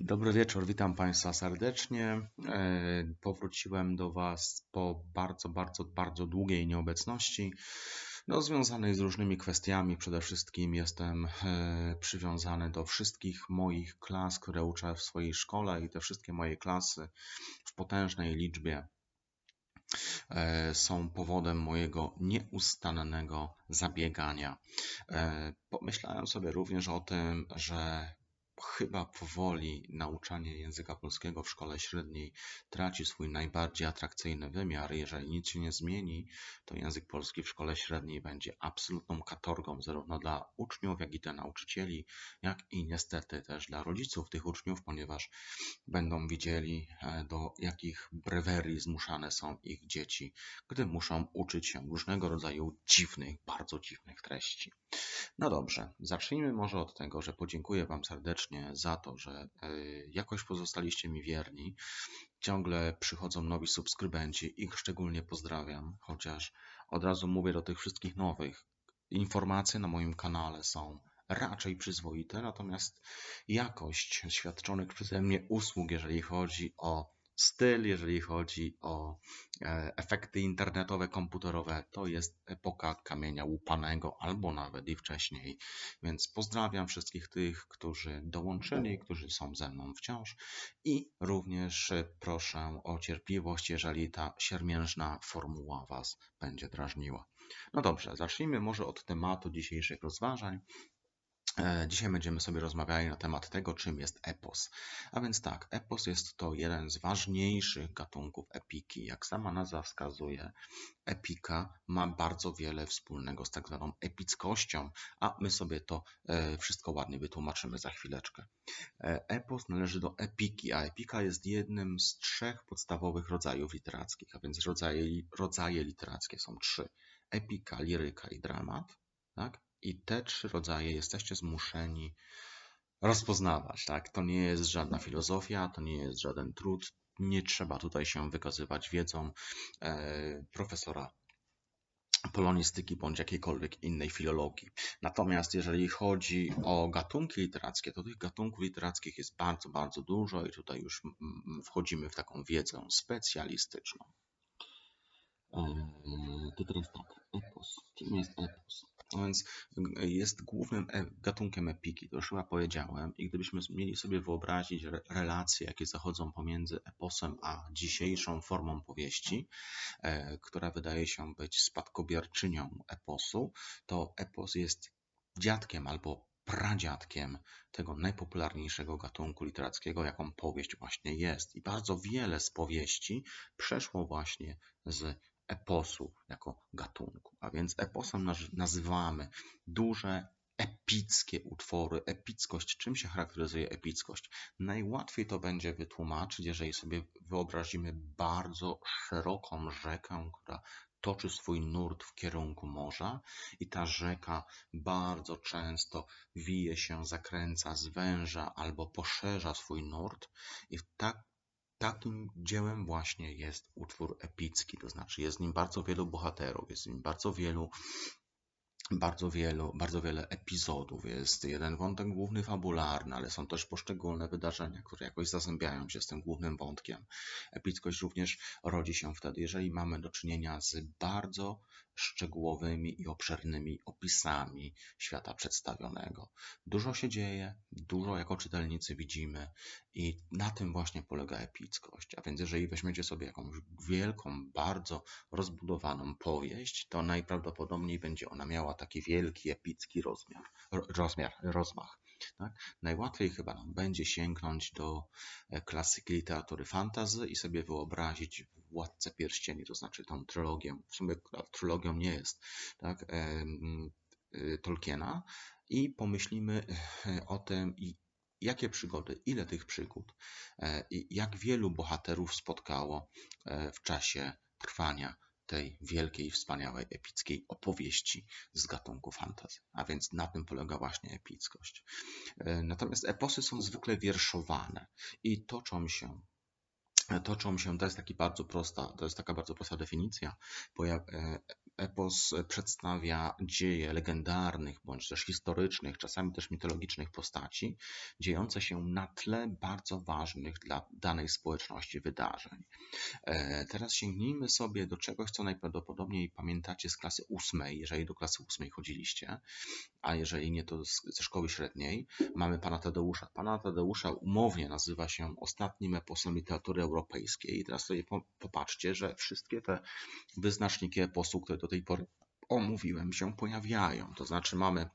Dobry wieczór, witam Państwa serdecznie. E, powróciłem do Was po bardzo, bardzo, bardzo długiej nieobecności, no, związanej z różnymi kwestiami. Przede wszystkim jestem e, przywiązany do wszystkich moich klas, które uczę w swojej szkole i te wszystkie moje klasy w potężnej liczbie e, są powodem mojego nieustannego zabiegania. Pomyślałem sobie również o tym, że chyba powoli nauczanie języka polskiego w szkole średniej traci swój najbardziej atrakcyjny wymiar. Jeżeli nic się nie zmieni, to język polski w szkole średniej będzie absolutną katorgą zarówno dla uczniów, jak i dla nauczycieli, jak i niestety też dla rodziców tych uczniów, ponieważ będą widzieli, e, do jakich brewerii zmuszane są ich dzieci, gdy muszą uczyć się różnego rodzaju dziwnych, bardzo dziwnych treści. No dobrze, zacznijmy może od tego, że podziękuję Wam serdecznie za to, że e, jakoś pozostaliście mi wierni. Ciągle przychodzą nowi subskrybenci, ich szczególnie pozdrawiam, chociaż od razu mówię do tych wszystkich nowych. Informacje na moim kanale są raczej przyzwoite, natomiast jakość świadczonych przeze mnie usług, jeżeli chodzi o styl, jeżeli chodzi o e, efekty internetowe, komputerowe, to jest epoka kamienia łupanego albo nawet i wcześniej. Więc pozdrawiam wszystkich tych, którzy dołączyli, którzy są ze mną wciąż i również proszę o cierpliwość, jeżeli ta siermiężna formuła Was będzie drażniła. No dobrze, zacznijmy może od tematu dzisiejszych rozważań, dzisiaj będziemy sobie rozmawiali na temat tego, czym jest epos. A więc tak, epos jest to jeden z ważniejszych gatunków epiki. Jak sama nazwa wskazuje, epika ma bardzo wiele wspólnego z tak zwaną epickością, a my sobie to e, wszystko ładnie wytłumaczymy za chwileczkę. E, epos należy do epiki, a epika jest jednym z trzech podstawowych rodzajów literackich, a więc rodzaje, rodzaje literackie są trzy. Epika, liryka i dramat. Tak? I te trzy rodzaje jesteście zmuszeni rozpoznawać. Tak? To nie jest żadna filozofia, to nie jest żaden trud. Nie trzeba tutaj się wykazywać wiedzą e, profesora polonistyki bądź jakiejkolwiek innej filologii. Natomiast jeżeli chodzi o gatunki literackie, to tych gatunków literackich jest bardzo, bardzo dużo i tutaj już wchodzimy w taką wiedzę specjalistyczną. E, to teraz tak, epos. Czym jest epos? No więc jest głównym e, gatunkiem epiki, to już chyba powiedziałem. I gdybyśmy mieli sobie wyobrazić relacje, jakie zachodzą pomiędzy eposem a dzisiejszą formą powieści, e, która wydaje się być spadkobierczynią eposu, to epos jest dziadkiem albo pradziadkiem tego najpopularniejszego gatunku literackiego, jaką powieść właśnie jest. I bardzo wiele z powieści przeszło właśnie z eposu jako gatunku. A więc eposem nazywamy duże, epickie utwory. Epickość, czym się charakteryzuje epickość? Najłatwiej to będzie wytłumaczyć, jeżeli sobie wyobrazimy bardzo szeroką rzekę, która toczy swój nurt w kierunku morza i ta rzeka bardzo często wije się, zakręca, zwęża albo poszerza swój nurt i tak Takim dziełem właśnie jest utwór epicki, to znaczy jest w nim bardzo wielu bohaterów, jest w nim bardzo wielu bardzo wielu, bardzo wiele epizodów. Jest jeden wątek główny fabularny, ale są też poszczególne wydarzenia, które jakoś zazębiają się z tym głównym wątkiem. Epickość również rodzi się wtedy, jeżeli mamy do czynienia z bardzo szczegółowymi i obszernymi opisami świata przedstawionego. Dużo się dzieje, dużo jako czytelnicy widzimy i na tym właśnie polega epickość. A więc jeżeli weźmiecie sobie jakąś wielką, bardzo rozbudowaną powieść, to najprawdopodobniej będzie ona miała taki wielki, epicki rozmiar, rozmiar rozmach. Tak? Najłatwiej chyba nam będzie sięgnąć do e, klasyki literatury fantazy i sobie wyobrazić Władcę Pierścieni, to znaczy tą trylogię, w sumie trylogią nie jest, tak? Y, Tolkiena i pomyślimy e, o tym, jakie przygody, ile tych przygód e, i jak wielu bohaterów spotkało w czasie trwania tej wielkiej, wspaniałej, epickiej opowieści z gatunku fantasy. A więc na tym polega właśnie epickość. E, natomiast eposy są zwykle wierszowane i toczą się toczą się, to jest taki bardzo prosta, to jest taka bardzo prosta definicja, e, epos przedstawia dzieje legendarnych bądź też historycznych, czasami też mitologicznych postaci, dziejące się na tle bardzo ważnych dla danej społeczności wydarzeń. E, teraz sięgnijmy sobie do czegoś, co najprawdopodobniej pamiętacie z klasy ósmej, jeżeli do klasy ósmej chodziliście, a jeżeli nie, to ze szkoły średniej. Mamy pana Tadeusza. Pana Tadeusza umownie nazywa się ostatnim eposem literatury europejskiej. I teraz sobie popatrzcie, że wszystkie te wyznaczniki eposu, które do tej pory omówiłem, się pojawiają. To znaczy mamy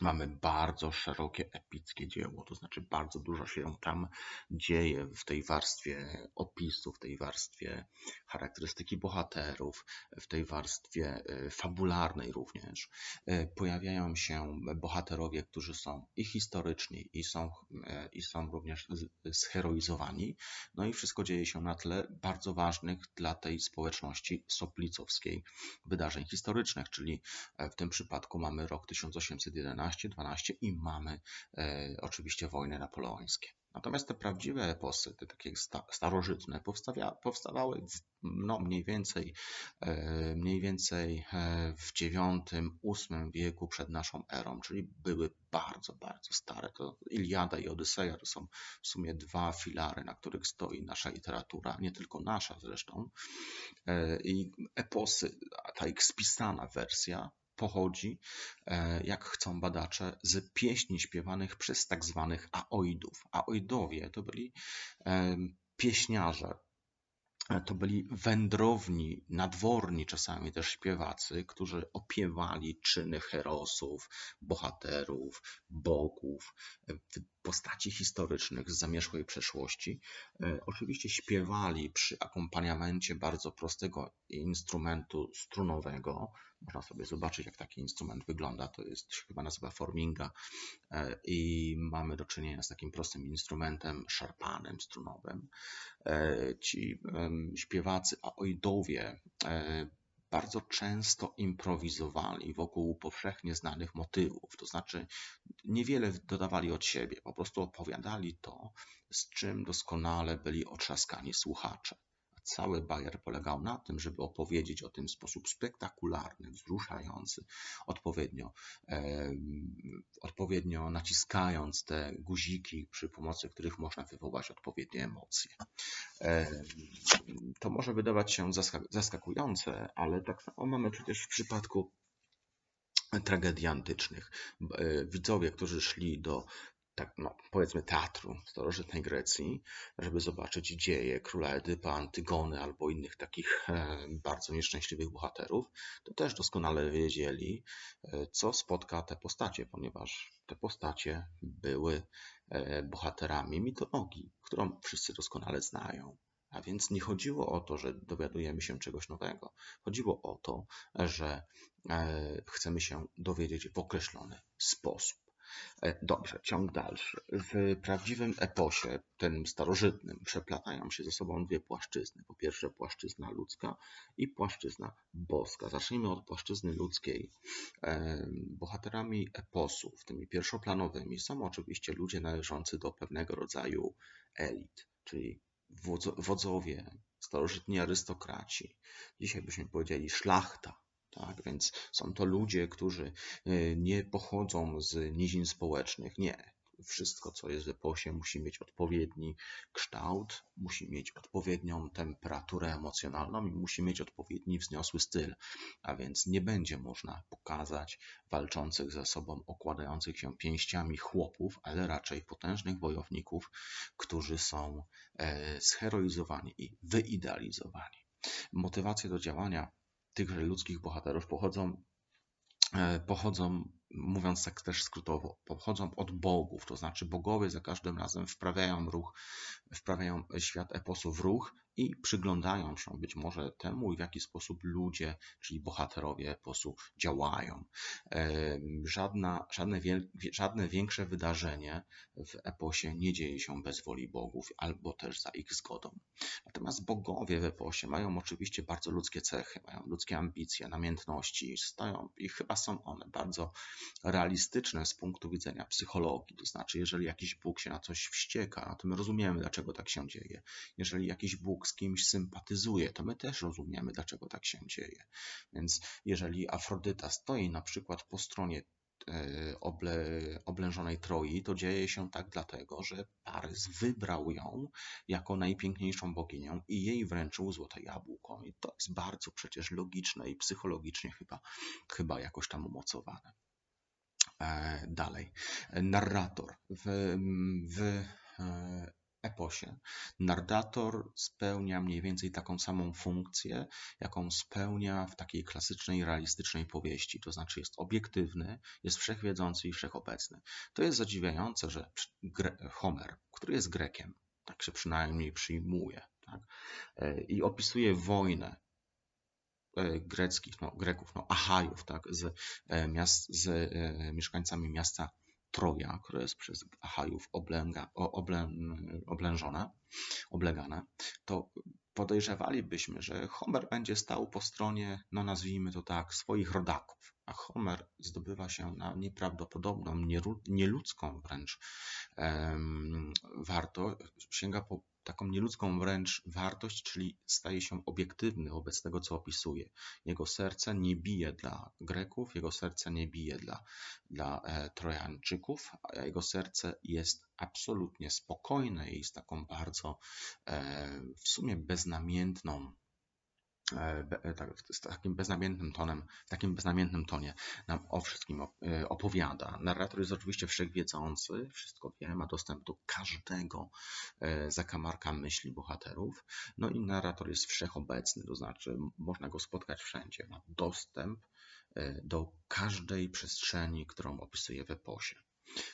mamy bardzo szerokie, epickie dzieło, to znaczy bardzo dużo się tam dzieje w tej warstwie opisu, w tej warstwie charakterystyki bohaterów, w tej warstwie e, fabularnej również. E, pojawiają się bohaterowie, którzy są i historyczni, i są, e, i są również zheroizowani. No i wszystko dzieje się na tle bardzo ważnych dla tej społeczności soplicowskiej wydarzeń historycznych, czyli w tym przypadku mamy rok 1811, 12 i mamy e, oczywiście wojny napoleońskie. Natomiast te prawdziwe eposy, te takie starożytne, powstawały w, no, mniej więcej, e, mniej więcej e, w IX-VIII wieku przed naszą erą, czyli były bardzo, bardzo stare. To Iliada i Odyseja to są w sumie dwa filary, na których stoi nasza literatura, nie tylko nasza zresztą. I eposy, ta ich spisana wersja pochodzi, e, jak chcą badacze, z pieśni śpiewanych przez tak zwanych aoidów. Aoidowie to byli e, pieśniarze, e, to byli wędrowni, nadworni czasami też śpiewacy, którzy opiewali czyny herosów, bohaterów, bogów, postaci historycznych z zamierzchłej przeszłości. Oczywiście śpiewali przy akompaniamencie bardzo prostego instrumentu strunowego, można sobie zobaczyć, jak taki instrument wygląda. To jest chyba nazywa forminga e, i mamy do czynienia z takim prostym instrumentem szarpanym, strunowym. E, ci śpiewacy aoidowie e, bardzo często improwizowali wokół powszechnie znanych motywów, to znaczy niewiele dodawali od siebie, po prostu opowiadali to, z czym doskonale byli otrzaskani słuchacze. Cały bajer polegał na tym, żeby opowiedzieć o tym w sposób spektakularny, wzruszający, odpowiednio, e, odpowiednio naciskając te guziki, przy pomocy których można wywołać odpowiednie emocje. E, to może wydawać się zaskakujące, ale tak samo mamy przecież w przypadku tragedii antycznych. E, widzowie, którzy szli do tak no, powiedzmy teatru starożytnej Grecji, żeby zobaczyć dzieje króla Edypa, Antygony albo innych takich e, bardzo nieszczęśliwych bohaterów, to też doskonale wiedzieli, e, co spotka te postacie, ponieważ te postacie były e, bohaterami mitologii, którą wszyscy doskonale znają. A więc nie chodziło o to, że dowiadujemy się czegoś nowego. Chodziło o to, że chcemy się dowiedzieć w określony sposób. E, dobrze, ciąg dalszy. W prawdziwym eposie, tym starożytnym, przeplatają się ze sobą dwie płaszczyzny. Po pierwsze płaszczyzna ludzka i płaszczyzna boska. Zacznijmy od płaszczyzny ludzkiej. E, bohaterami eposów, tymi pierwszoplanowymi, są oczywiście ludzie należący do pewnego rodzaju elit, czyli wodzowie, starożytni arystokraci. Dzisiaj byśmy powiedzieli szlachta, tak, więc są to ludzie, którzy y, nie pochodzą z nizin społecznych. Nie. Wszystko, co jest w eposie, musi mieć odpowiedni kształt, musi mieć odpowiednią temperaturę emocjonalną i musi mieć odpowiedni wzniosły styl. A więc nie będzie można pokazać walczących ze sobą, okładających się pięściami chłopów, ale raczej potężnych wojowników, którzy są e, zheroizowani i wyidealizowani. Motywacje do działania tychże ludzkich bohaterów pochodzą, e, pochodzą mówiąc tak też skrótowo, pochodzą od bogów, to znaczy bogowie za każdym razem wprawiają ruch, wprawiają świat eposu w ruch i przyglądają się być może temu, w jaki sposób ludzie, czyli bohaterowie eposu działają. Żadna, żadne, żadne większe wydarzenie w eposie nie dzieje się bez woli bogów albo też za ich zgodą. Natomiast bogowie w eposie mają oczywiście bardzo ludzkie cechy, mają ludzkie ambicje, namiętności, i chyba są one bardzo realistyczne z punktu widzenia psychologii. To znaczy, jeżeli jakiś Bóg się na coś wścieka, to my rozumiemy, dlaczego tak się dzieje. Jeżeli jakiś Bóg z kimś sympatyzuje, to my też rozumiemy, dlaczego tak się dzieje. Więc jeżeli Afrodyta stoi na przykład po stronie e, oble, oblężonej Troi, to dzieje się tak dlatego, że Parys wybrał ją jako najpiękniejszą boginią i jej wręczył złote jabłko. I to jest bardzo przecież logiczne i psychologicznie chyba, chyba jakoś tam umocowane. E, dalej. Narrator w, w e, eposie. Narrator spełnia mniej więcej taką samą funkcję, jaką spełnia w takiej klasycznej, realistycznej powieści. To znaczy jest obiektywny, jest wszechwiedzący i wszechobecny. To jest zadziwiające, że Homer, który jest Grekiem, tak się przynajmniej przyjmuje, tak? E, i opisuje wojnę E, greckich, no, Greków, no, Achajów, tak, z, e, miast, z mieszkańcami miasta Troja, które jest przez Achajów oblęga, oblę, oblężone, oblegane, to podejrzewalibyśmy, że Homer będzie stał po stronie, no nazwijmy to tak, swoich rodaków, a Homer zdobywa się na nieprawdopodobną, nieludzką wręcz wartość, sięga po taką nieludzką wręcz wartość, czyli staje się obiektywny wobec tego, co opisuje. Jego serce nie bije dla Greków, jego serce nie bije dla, dla e, Trojańczyków, a jego serce jest absolutnie spokojne i jest taką bardzo e, w sumie beznamiętną z takim beznamiętnym tonem, w takim beznamiętnym tonie nam o wszystkim e, opowiada. Narrator jest oczywiście wszechwiedzący, wszystko wie, ma dostęp do każdego zakamarka myśli bohaterów. No i narrator jest wszechobecny, to znaczy można go spotkać wszędzie. Ma dostęp do każdej przestrzeni, którą opisuje w eposie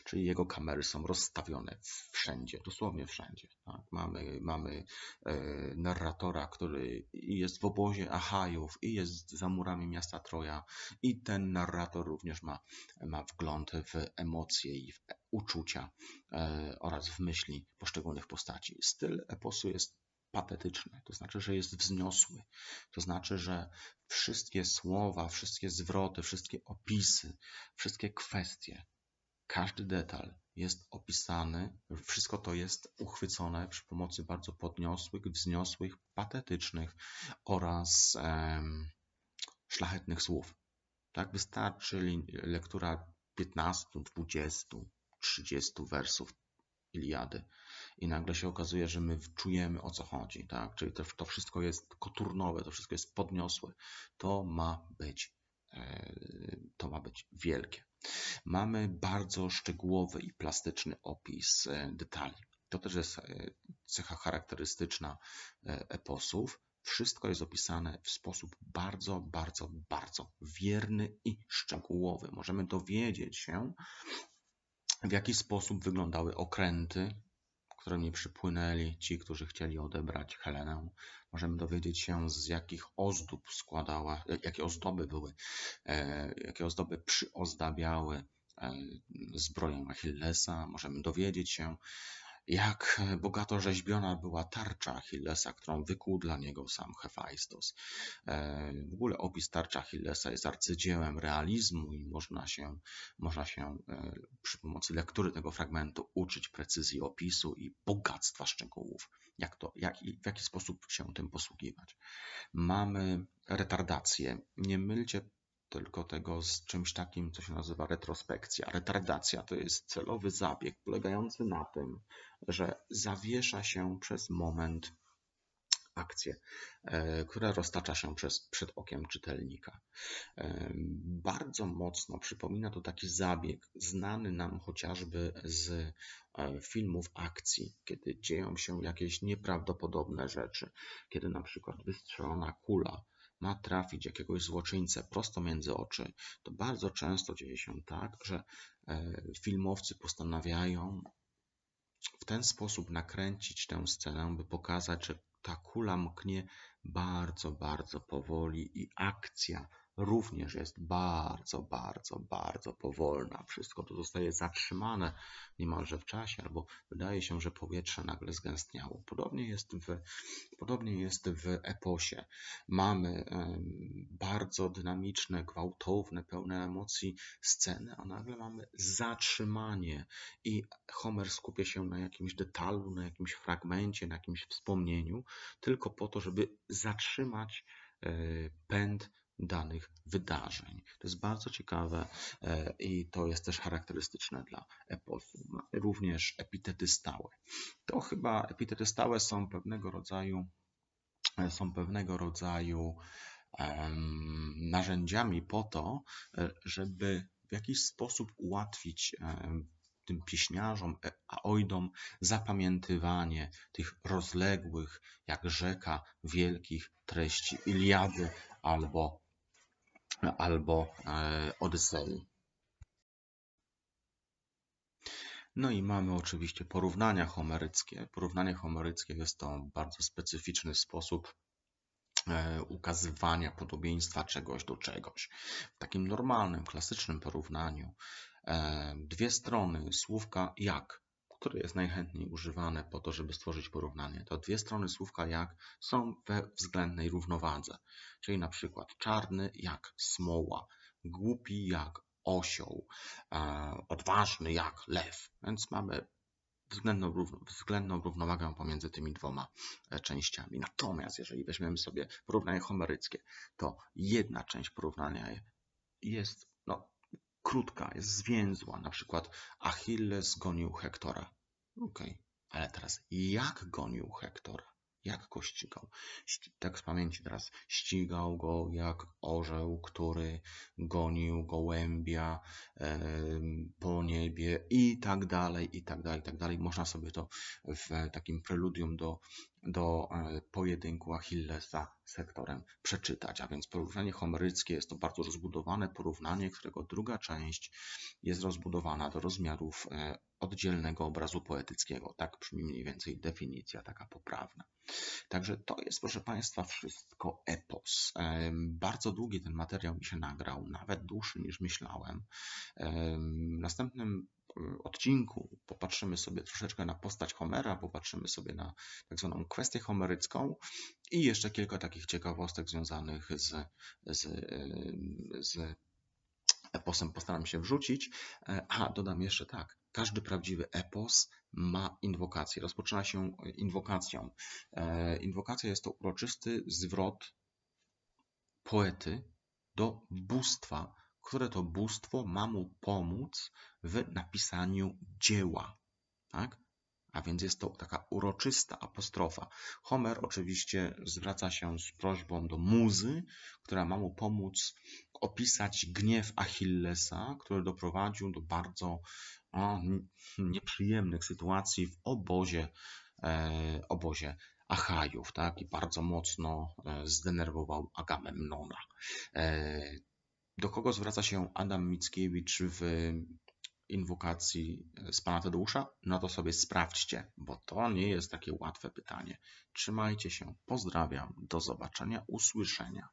czyli jego kamery są rozstawione wszędzie, dosłownie wszędzie. Tak? Mamy, mamy e, narratora, który jest w obozie Achajów i jest za murami miasta Troja i ten narrator również ma, ma wgląd w emocje i w uczucia e, oraz w myśli poszczególnych postaci. Styl eposu jest patetyczny, to znaczy, że jest wzniosły, to znaczy, że wszystkie słowa, wszystkie zwroty, wszystkie opisy, wszystkie kwestie każdy detal jest opisany, wszystko to jest uchwycone przy pomocy bardzo podniosłych, wzniosłych, patetycznych oraz um, szlachetnych słów. Tak wystarczy lektura 15, 20, 30 wersów Iliady i nagle się okazuje, że my czujemy o co chodzi, tak? Czyli to, to wszystko jest koturnowe, to wszystko jest podniosłe. To ma być, to ma być wielkie. Mamy bardzo szczegółowy i plastyczny opis e, detali. To też jest e, cecha charakterystyczna e, eposów. Wszystko jest opisane w sposób bardzo, bardzo, bardzo wierny i szczegółowy. Możemy dowiedzieć się, w jaki sposób wyglądały okręty, którymi przypłynęli ci, którzy chcieli odebrać Helenę. Możemy dowiedzieć się, z jakich ozdób składała, jakie ozdoby były, jakie ozdoby przyozdabiały E, zbroją Achillesa. Możemy dowiedzieć się, jak bogato rzeźbiona była tarcza Achillesa, którą wykuł dla niego sam Hefajstos. E, w ogóle opis tarcza Achillesa jest arcydziełem realizmu i można się, można się e, przy pomocy lektury tego fragmentu uczyć precyzji opisu i bogactwa szczegółów, jak to, jak, w jaki sposób się tym posługiwać. Mamy retardację. Nie mylcie tylko tego z czymś takim, co się nazywa retrospekcja. Retardacja to jest celowy zabieg polegający na tym, że zawiesza się przez moment akcję, e, która roztacza się przez, przed okiem czytelnika. E, bardzo mocno przypomina to taki zabieg znany nam chociażby z e, filmów akcji, kiedy dzieją się jakieś nieprawdopodobne rzeczy, kiedy na przykład wystrzelona kula ma trafić jakiegoś złoczyńcę prosto między oczy, to bardzo często dzieje się tak, że e, filmowcy postanawiają w ten sposób nakręcić tę scenę, by pokazać, że ta kula mknie bardzo, bardzo powoli i akcja również jest bardzo, bardzo, bardzo powolna. Wszystko to zostaje zatrzymane niemalże w czasie, albo wydaje się, że powietrze nagle zgęstniało. Podobnie jest w, podobnie jest w eposie. Mamy bardzo dynamiczne, gwałtowne, pełne emocji sceny, a nagle mamy zatrzymanie i Homer skupia się na jakimś detalu, na jakimś fragmencie, na jakimś wspomnieniu, tylko po to, żeby zatrzymać e, pęd danych wydarzeń. To jest bardzo ciekawe e, i to jest też charakterystyczne dla eposu. Również epitety stałe. To chyba epitety stałe są pewnego rodzaju e, są pewnego rodzaju narzędziami po to, żeby w jakiś sposób ułatwić tym pieśniarzom, e, aoidom zapamiętywanie tych rozległych, jak rzeka, wielkich treści Iliady albo, albo e, Odysei. No i mamy oczywiście porównania homeryckie. Porównanie homeryckie jest to bardzo specyficzny sposób e, ukazywania podobieństwa czegoś do czegoś. W takim normalnym, klasycznym porównaniu E, dwie strony słówka jak, które jest najchętniej używane po to, żeby stworzyć porównanie. To dwie strony słówka jak są we względnej równowadze. Czyli na przykład czarny jak smoła, głupi jak osioł, e, odważny jak lew. Więc mamy względną, względną równowagę pomiędzy tymi dwoma e, częściami. Natomiast jeżeli weźmiemy sobie porównanie homeryckie, to jedna część porównania jest no, krótka, jest zwięzła. Na przykład Achilles gonił Hektora. Okej, okay. ale teraz jak gonił Hektora? Jak go ścigał? Tak z pamięci teraz. Ścigał go jak orzeł, który gonił gołębia e, po niebie i tak dalej, i tak dalej, i tak dalej. Można sobie to w takim preludium do, do e, pojedynku Achillesa z Hektorem przeczytać. A więc porównanie homeryckie jest to bardzo rozbudowane porównanie, którego druga część jest rozbudowana do rozmiarów e, oddzielnego obrazu poetyckiego. Tak brzmi mniej więcej definicja taka poprawna. Także to jest, proszę Państwa, wszystko epos. Bardzo długi ten materiał mi się nagrał, nawet dłuższy niż myślałem. Następnym e, odcinku popatrzymy sobie troszeczkę na postać Homera, popatrzymy sobie na tak zwaną kwestię homerycką i jeszcze kilka takich ciekawostek związanych z, z, z eposem postaram się wrzucić. E, a, dodam jeszcze tak. Każdy prawdziwy epos ma inwokację. Rozpoczyna się inwokacją. E, inwokacja jest to uroczysty zwrot poety do bóstwa, które to bóstwo ma mu pomóc w napisaniu dzieła. Tak? A więc jest to taka uroczysta apostrofa. Homer oczywiście zwraca się z prośbą do muzy, która ma mu pomóc opisać gniew Achillesa, który doprowadził do bardzo o, nieprzyjemnych sytuacji w obozie, e, obozie Achajów, tak? I bardzo mocno e, zdenerwował Agamemnona. E, do kogo zwraca się Adam Mickiewicz w inwokacji z pana Tadeusza? No to sobie sprawdźcie, bo to nie jest takie łatwe pytanie. Trzymajcie się, pozdrawiam, do zobaczenia, usłyszenia.